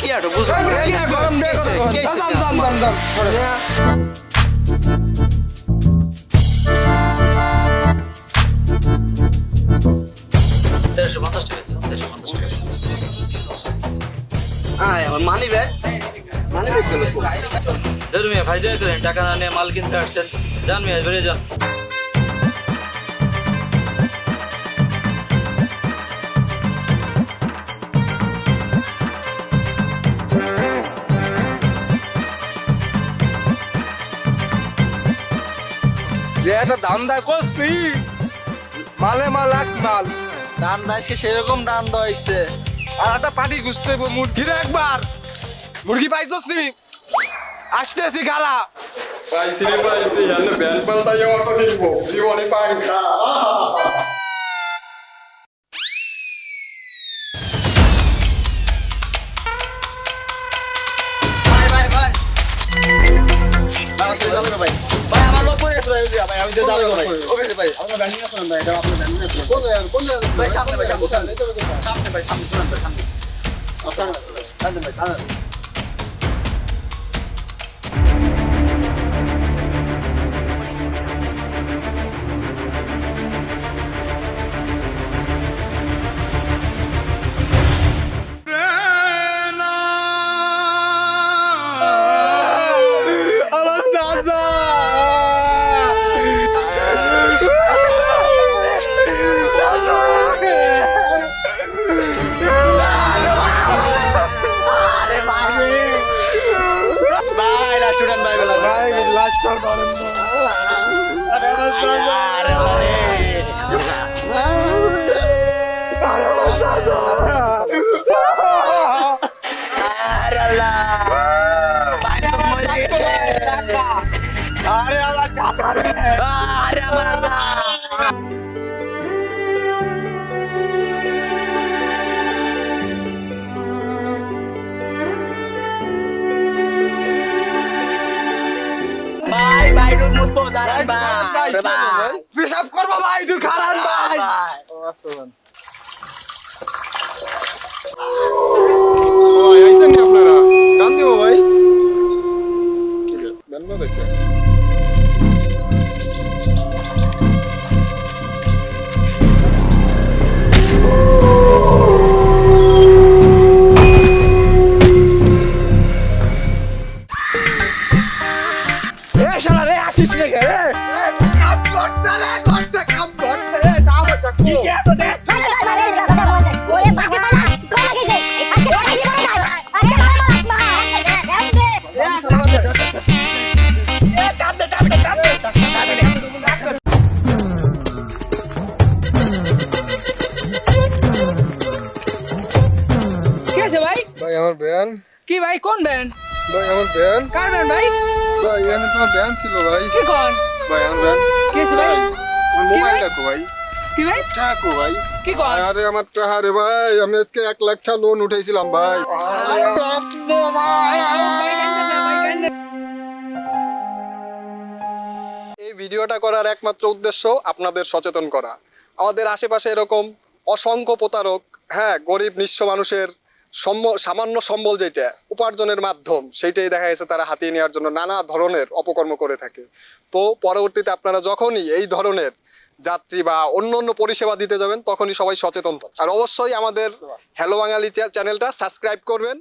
কি একটা বুঝো কি আর গরম দে জান জান জান জান দেড়শো পঞ্চাশ টাকা দেড়শো পঞ্চাশ টাকা আয় আমার মানি ব্যাগ মানি ব্যাগ ধরুন ভাই দয়া করেন টাকা না নিয়ে মাল কিনতে আসছেন। যান মিয়া বেরিয়ে যান। একটা দাম দা করছি। মালে মাল এক মাল। দান দাইছে সেরকম দান দইছে। আর একটা পাটি গুছতে হইব মুরগির একবার। মুরগি পাইছস নি? আসতেছি গালা পাইছি রে পাইছি। এনে ব্যান্ড পাল্টাই অটো কিনবো জীবনে পাঙ্খা ভাই ভাই ভাই। ভাই। ভাই সামনে ভাই সামনে সামনে ভাই সামনে। সামনে ভাই সামনে সামনে। ভাই ভাই লাস্টার ভাই দাঁড়ান ভাই ভাই পেশাব করব ভাই একটু ভাই। ভাই ভাই আইছেন নি আপনারা? গান দিব ভাই। দেখে শালা রে রে রে কাম করছে রে করছে কাম করছে রে না বসা কি আছে ভাই ভাই আমার ব্যান কি ভাই কোন ব্যান্ড ভাই আমার ব্যান কার ব্যান্ড ভাই ভাই এখানে তোমার ব্যান ছিল ভাই। কি কোন ভাই আমার ব্যান কি আছে ভাই? মোবাইল রাখো ভাই? কি ভাই? ভাই। কি কোন আরে আমার টাকা রে ভাই আমি আজকে এক লাখ টাকা লোন উঠাইছিলাম ভাই। এই ভিডিওটা করার একমাত্র উদ্দেশ্য আপনাদের সচেতন করা। আমাদের আশেপাশে এরকম অসংখ্য প্রতারক হ্যাঁ গরিব নিঃস্ব মানুষের সামান্য সম্বল যেটা উপার্জনের মাধ্যম সেইটাই দেখা গেছে তারা হাতিয়ে নেওয়ার জন্য নানা ধরনের অপকর্ম করে থাকে। তো পরবর্তীতে আপনারা যখনই এই ধরনের যাত্রী বা অন্য অন্য পরিষেবা দিতে যাবেন তখনই সবাই সচেতন আর অবশ্যই আমাদের হ্যালো বাঙালি চ্যানেলটা সাবস্ক্রাইব করবেন।